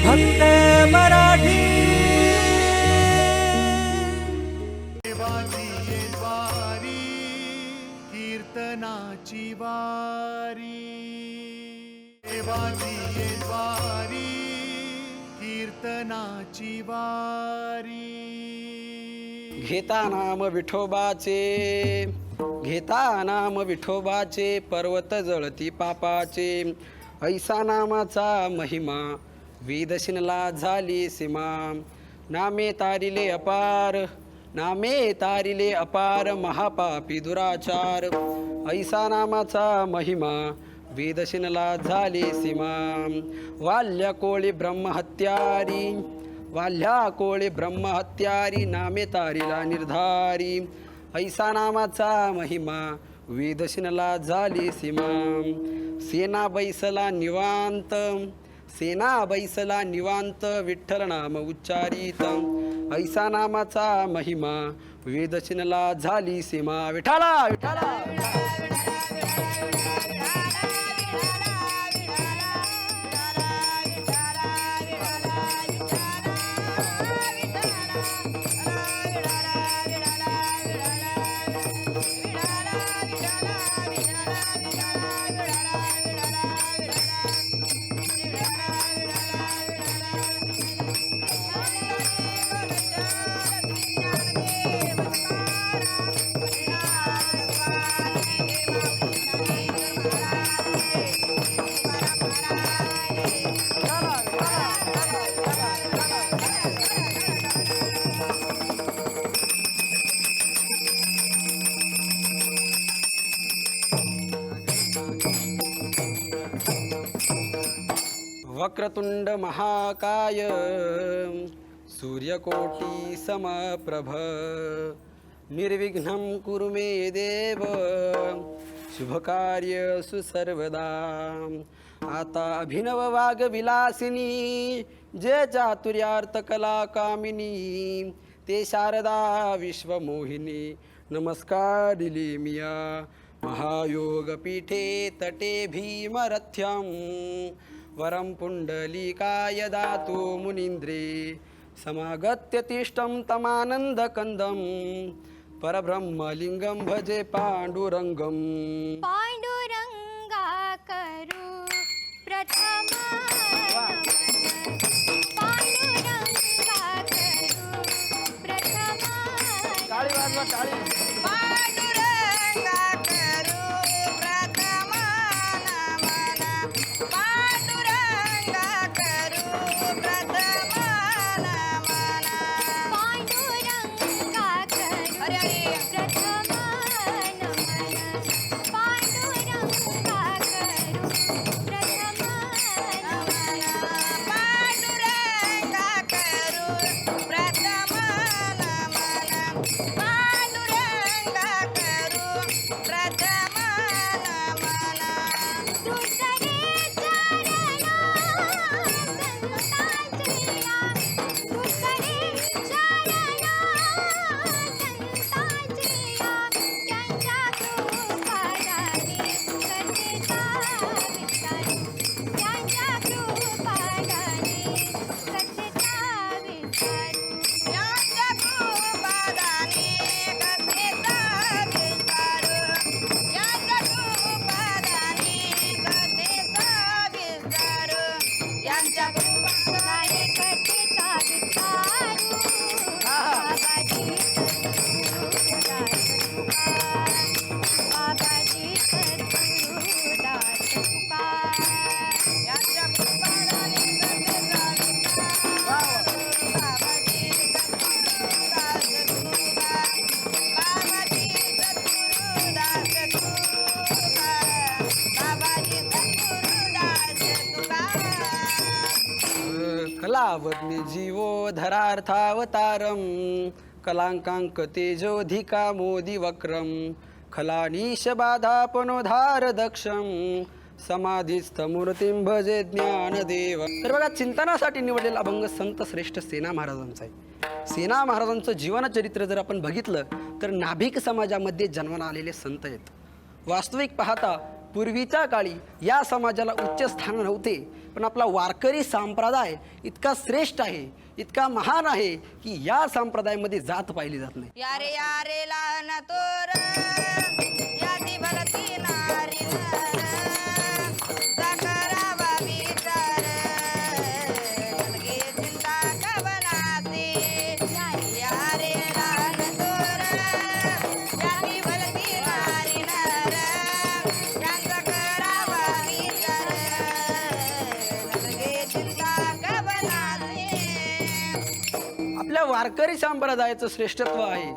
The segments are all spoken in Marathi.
फक्त मराठी. द्वारी कीर्तनाची वारी. देवाची ये द्वारी कीर्तनाची वारी. घेता नाम विठोबाचे घेता नाम विठोबाचे पर्वत जळती पापाचे. ऐसा नामाचा महिमा वेदशिनला झाली सीमा. नामे तारिले अपार नामे तारिले अपार महापापी दुराचार. ऐसा नामाचा महिमा वेदशिनला झाली सीमा. वाल्य कोळी ब्रह्महत्यारी वाल्ह्या कोळी ब्रह्महत्यारी नामे तारीला निर्धारी. ऐसा नामाचा महिमा वेदशिनला झाली सीमा. सेना बैसला निवांत सेना बैसला निवांत विठ्ठल नाम उच्चारित ऐसा नामाचा महिमा वेदशिनला झाली सीमा विठाला विठाला Yeah, yeah, yeah. वक्रतुंड महाकाय सूर्यकोटी समप्रभ। निर्विघ्नं कुरु मे देव। शुभकार्यसु सर्वदा आता अभिनव वाग विलासिनी जे चातुर्यार्थ कला कामिनी ते शारदा विश्वमोहिनी। नमस्कार दिली मिया। महायोगपीठे तटे भीमरथ्यं वरं पुण्डलीकाय दातु मुनीन्द्रे समागत्य तिष्ठं तमानन्दकन्दं परब्रह्मलिङ्गं भजे पाण्डुरङ्गम् पांडुरंगा करू प्रथम पांडुरंगा करू प्रथम तुकार कलावग्नि जीवो धरार्थावतारम कलांकांक तेजोधिका मोदी वक्रम खलानीश बाधापनोधार दक्षं समाधीस्थ मूर्तीं भजे ज्ञानदेव। तर बघा चिंतनासाठी निवडलेला अभंग संत श्रेष्ठ सेना महाराजांचा आहे. सेना महाराजांचं जीवनचरित्र जर आपण बघितलं तर नाभिक समाजामध्ये जन्माला आलेले संत आहेत. वास्तविक पाहता पूर्वीच्या काळी या समाजाला उच्च स्थान नव्हते. पण आपला वारकरी संप्रदाय इतका श्रेष्ठ आहे इतका महान आहे की या संप्रदायामध्ये जात पाहिली जात नाही. वारकरी संप्रदायाचं श्रेष्ठत्व आहे.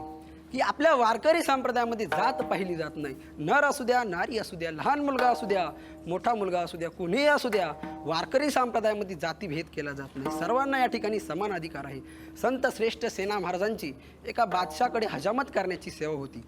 की आपल्या वारकरी संप्रदायामध्ये जात पाहिली जात नाही. नर असू द्या नारी असू द्या लहान मुलगा असू द्या मोठा मुलगा असू द्या कुणीही असू द्या वारकरी संप्रदायामध्ये जातीभेद केला जात नाही. सर्वांना या ठिकाणी समान अधिकार आहे. संत श्रेष्ठ सेना महाराजांची एका बादशाकडे हजामत करण्याची सेवा होती.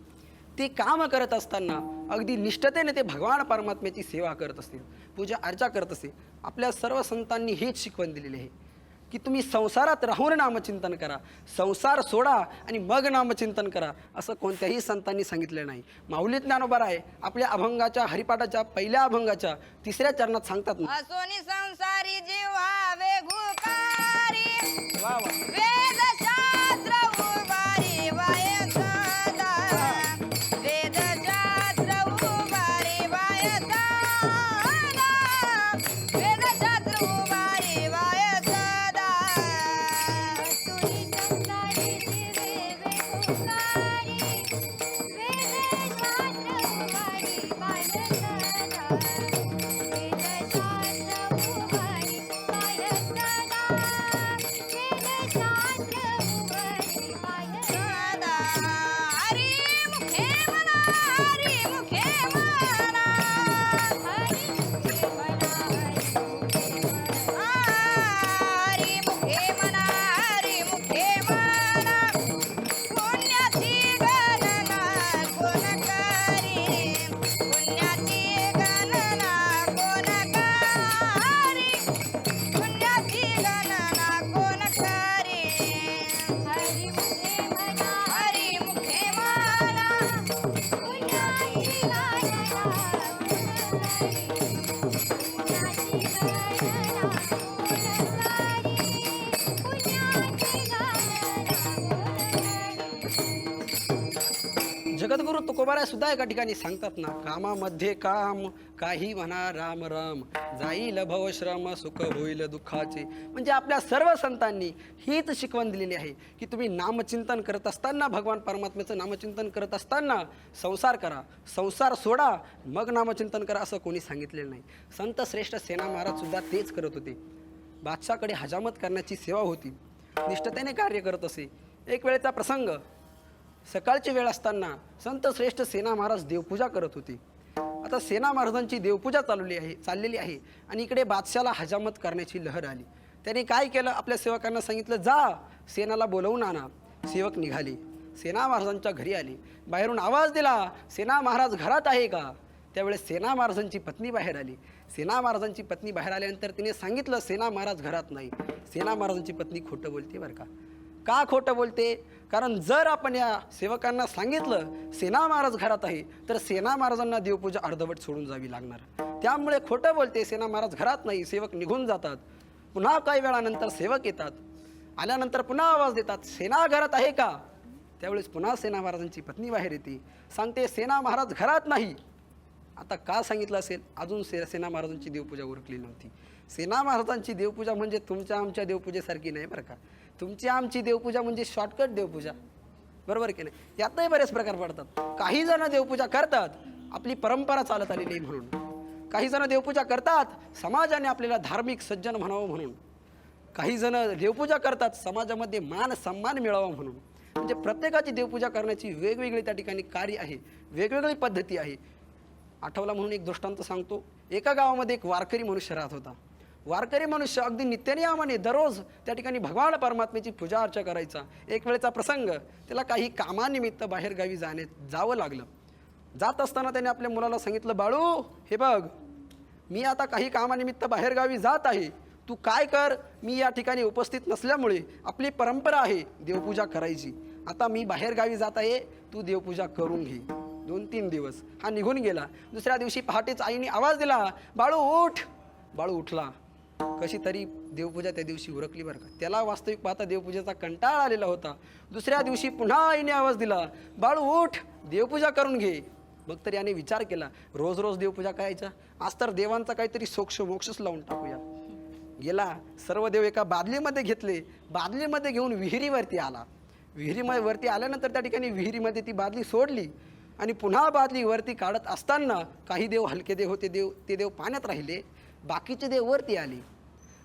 ते काम करत असताना अगदी निष्ठतेने ते भगवान परमात्म्याची सेवा करत असतील. पूजा अर्चा करत असे आपल्या सर्व संतांनी हेच शिकवण दिलेली आहे. की तुम्ही संसारात राहून नामचिंतन करा. संसार सोडा आणि मग नामचिंतन करा. असं कोणत्याही संतांनी सांगितलं नाही. माऊली ज्ञानोबर आहे. आपल्या अभंगाच्या हरिपाठाच्या पहिल्या अभंगाच्या तिसऱ्या चरणात सांगतात ना. असोनी संसारी जीवावे गुकारी वा वा. Okay. जगद्गुरु सुद्धा एका ठिकाणी सांगतात ना कामामध्ये काम काही म्हणा राम राम. जाईल भवश्रम सुख होईल दुःखाचे. म्हणजे आपल्या सर्व संतांनी हीच शिकवण दिलेली आहे की तुम्ही नामचिंतन करत असताना भगवान परमात्म्याचं नामचिंतन करत असताना संसार करा. संसार सोडा मग नामचिंतन करा असं कोणी सांगितलेलं नाही. संत श्रेष्ठ सेना महाराज सुद्धा तेच करत होते. बादशाकडे हजामत करण्याची सेवा होती. निष्ठतेने कार्य करत असे. एक वेळेचा प्रसंग सकाळची वेळ असताना संत श्रेष्ठ सेना महाराज देवपूजा करत होते. आता सेना महाराजांची देवपूजा चालवली आहे चाललेली आहे आणि इकडे बादशाला हजामत करण्याची लहर आली. त्याने काय केलं? आपल्या सेवकांना सांगितलं जा सेनाला बोलवून आणा. सेवक निघाले. सेना महाराजांच्या घरी आले. बाहेरून आवाज दिला सेना महाराज घरात आहे का? त्यावेळेस सेना महाराजांची पत्नी बाहेर आली. सेना महाराजांची पत्नी बाहेर आल्यानंतर तिने सांगितलं सेना महाराज घरात नाही. सेना महाराजांची पत्नी खोटं बोलते बरं का. का खोटं बोलते? कारण जर आपण या सेवकांना सांगितलं सेना महाराज घरात आहे तर सेना महाराजांना देवपूजा अर्धवट सोडून जावी लागणार. त्यामुळे खोटं बोलते सेना महाराज घरात नाही सेवक निघून जातात. पुन्हा काही वेळानंतर सेवक येतात. आल्यानंतर पुन्हा आवाज देतात सेना घरात आहे का? त्यावेळेस पुन्हा सेना महाराजांची पत्नी बाहेर येते. सांगते सेना महाराज घरात नाही. आता का सांगितलं असेल? अजून से सेना महाराजांची देवपूजा उरकली नव्हती. सेना महाराजांची देवपूजा म्हणजे तुमच्या आमच्या देवपूजेसारखी नाही बरं का. तुमची आमची देवपूजा म्हणजे शॉर्टकट देवपूजा. बरोबर की नाही? यातही बरेच प्रकार पडतात. काही जण देवपूजा करतात आपली परंपरा चालत आलेली आहे म्हणून. काही जण देवपूजा करतात समाजाने आपल्याला धार्मिक सज्जन म्हणावं म्हणून. काही जण देवपूजा करतात समाजामध्ये मान सन्मान मिळावा म्हणून. म्हणजे प्रत्येकाची देवपूजा करण्याची वेगवेगळी त्या ठिकाणी कार्य आहे वेगवेगळी पद्धती आहे. आठवला म्हणून एक दृष्टांत सांगतो. एका गावामध्ये एक वारकरी मनुष्य राहत होता. वारकरी मनुष्य अगदी नित्यनियमाने दररोज त्या ठिकाणी भगवान परमात्म्याची पूजा अर्चा करायचा. एक वेळेचा प्रसंग त्याला काही कामानिमित्त बाहेरगावी जाणे जावं लागलं. जात असताना त्याने आपल्या मुलाला सांगितलं बाळू हे बघ मी आता काही कामानिमित्त बाहेरगावी जात आहे. तू काय कर? मी या ठिकाणी उपस्थित नसल्यामुळे आपली परंपरा आहे देवपूजा करायची. आता मी बाहेरगावी जात आहे तू देवपूजा करून घे. दोन तीन दिवस. हा निघून गेला. दुसऱ्या दिवशी पहाटेच आईने आवाज दिला बाळू उठ. बाळू उठला. कशी तरी देवपूजा त्या दिवशी उरकली बरं का. त्याला वास्तविक पाहता देवपूजेचा कंटाळा आलेला होता. दुसऱ्या दिवशी पुन्हा आईने आवाज दिला बाळू उठ देवपूजा करून घे. मग तर याने विचार केला रोज रोज देवपूजा करायचा आज तर देवांचा काहीतरी सोक्ष मोक्षच लावून टाकूया. गेला सर्व देव एका बादलीमध्ये घेतले. बादलीमध्ये घेऊन विहिरीवरती आला. विहिरीमध्ये वरती आल्यानंतर त्या ठिकाणी विहिरीमध्ये ती बादली सोडली आणि पुन्हा बादली वरती काढत असताना काही देव हलके देव होते देव ते देव पाण्यात राहिले. बाकीचे देव वरती आले.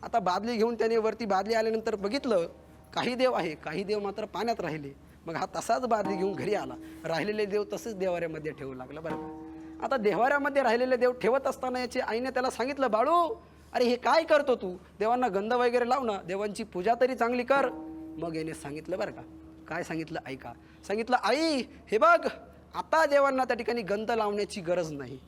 आता बादली घेऊन त्याने वरती बादली आल्यानंतर बघितलं काही देव आहे काही देव मात्र पाण्यात राहिले. मग हा तसाच बादली घेऊन घरी आला. राहिलेले देव तसेच देवाऱ्यामध्ये ठेवू लागला बरं का. आता देवाऱ्यामध्ये राहिलेले देव ठेवत असताना याची आईने त्याला सांगितलं बाळू अरे हे काय करतो तू? देवांना गंध वगैरे लाव ना. देवांची पूजा तरी चांगली कर. मग याने सांगितलं बरं का. काय सांगितलं? ऐका. सांगितलं आई हे बघ आता देवांना त्या ठिकाणी गंध लावण्याची गरज नाही.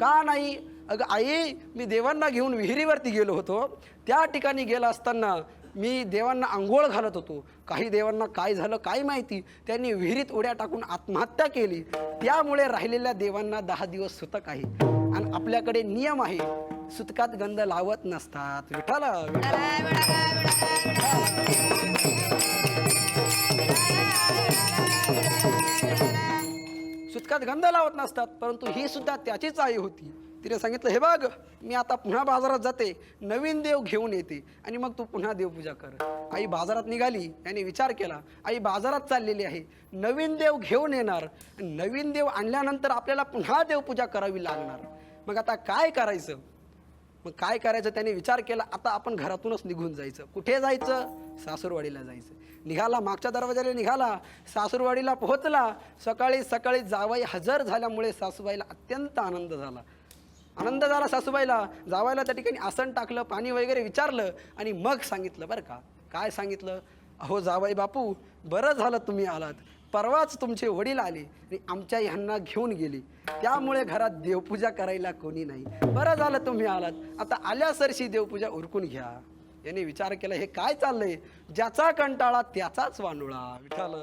का नाही? अगं आई मी देवांना घेऊन विहिरीवरती गेलो होतो. त्या ठिकाणी गेला असताना मी देवांना आंघोळ घालत होतो. काही देवांना काय झालं काय माहिती? त्यांनी विहिरीत उड्या टाकून आत्महत्या केली. त्यामुळे राहिलेल्या देवांना दहा दिवस सुतक आहे. आणि आपल्याकडे नियम आहे सुतकात गंध लावत नसतात. विठाला सुतकात गंध लावत नसतात परंतु ही सुद्धा त्याचीच आई होती. तिने सांगितलं हे बघ मी आता पुन्हा बाजारात जाते नवीन देव घेऊन येते आणि मग तू पुन्हा देवपूजा कर. आई बाजारात निघाली याने विचार केला आई बाजारात चाललेली आहे नवीन देव घेऊन येणार नवीन देव आणल्यानंतर आपल्याला पुन्हा देवपूजा करावी लागणार. मग आता काय करायचं? मग काय करायचं? त्याने विचार केला आता आपण घरातूनच निघून जायचं. कुठे जायचं? सासूरवाडीला जायचं. निघाला मागच्या दरवाजाला निघाला सासूरवाडीला पोहोचला. सकाळी सकाळी जावाई हजर झाल्यामुळे सासूबाईला अत्यंत आनंद झाला. आनंद झाला सासूबाईला. जावायला त्या ठिकाणी आसन टाकलं पाणी वगैरे विचारलं आणि मग सांगितलं बरं का. काय सांगितलं? अहो जावाई बापू बरं झालं तुम्ही आलात. परवाच तुमचे वडील आले आणि आमच्या ह्यांना घेऊन गेले. त्यामुळे घरात देवपूजा करायला कोणी नाही. बरं झालं तुम्ही आलात. आता आल्या सरशी देवपूजा उरकून घ्या. याने विचार केला हे काय चाललंय? ज्याचा कंटाळा त्याचाच वानुळा. विठाल.